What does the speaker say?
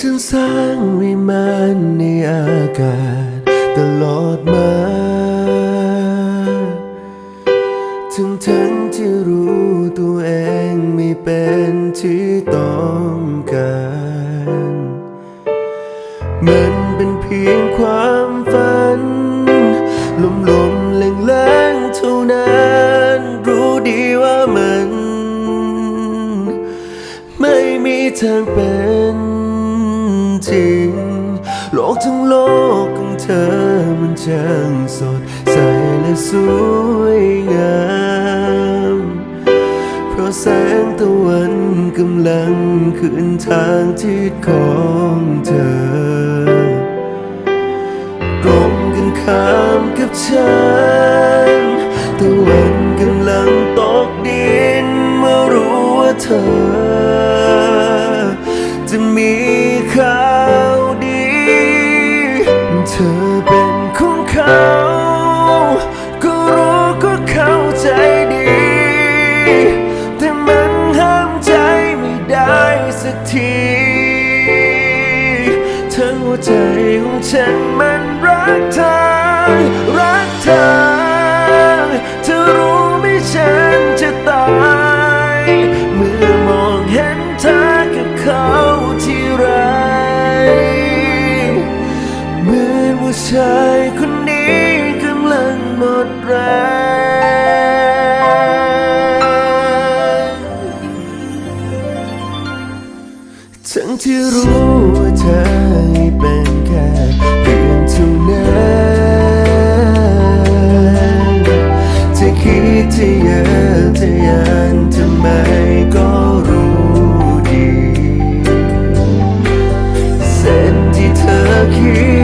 ฉันสร้างวิมานในอากาศตลอดมาทั้งทั้งที่รู้ตัวเองไม่เป็นที่ต้องการ มันเป็นเพียงความฝันลมลมๆแรงแรงๆเท่านั้น รู้ดีว่ามัน ไม่มีทางเป็น จริง โลกทั้งโลกของเธอมันช่างสดใสและสวยงาม เพราะแสงตะวันกำลังขึ้นทางทิศของเธอตรงกันข้ามกับฉันตะวันกำลังตกดินเมื่อรู้ว่าเธอ แรงทั้งที่รู้ว่าเธอเป็นแค่เพียงเท่านั้นจะคิดที่เยอะทะยานทำไมก็รู้ดีเส้นที่เธอคิด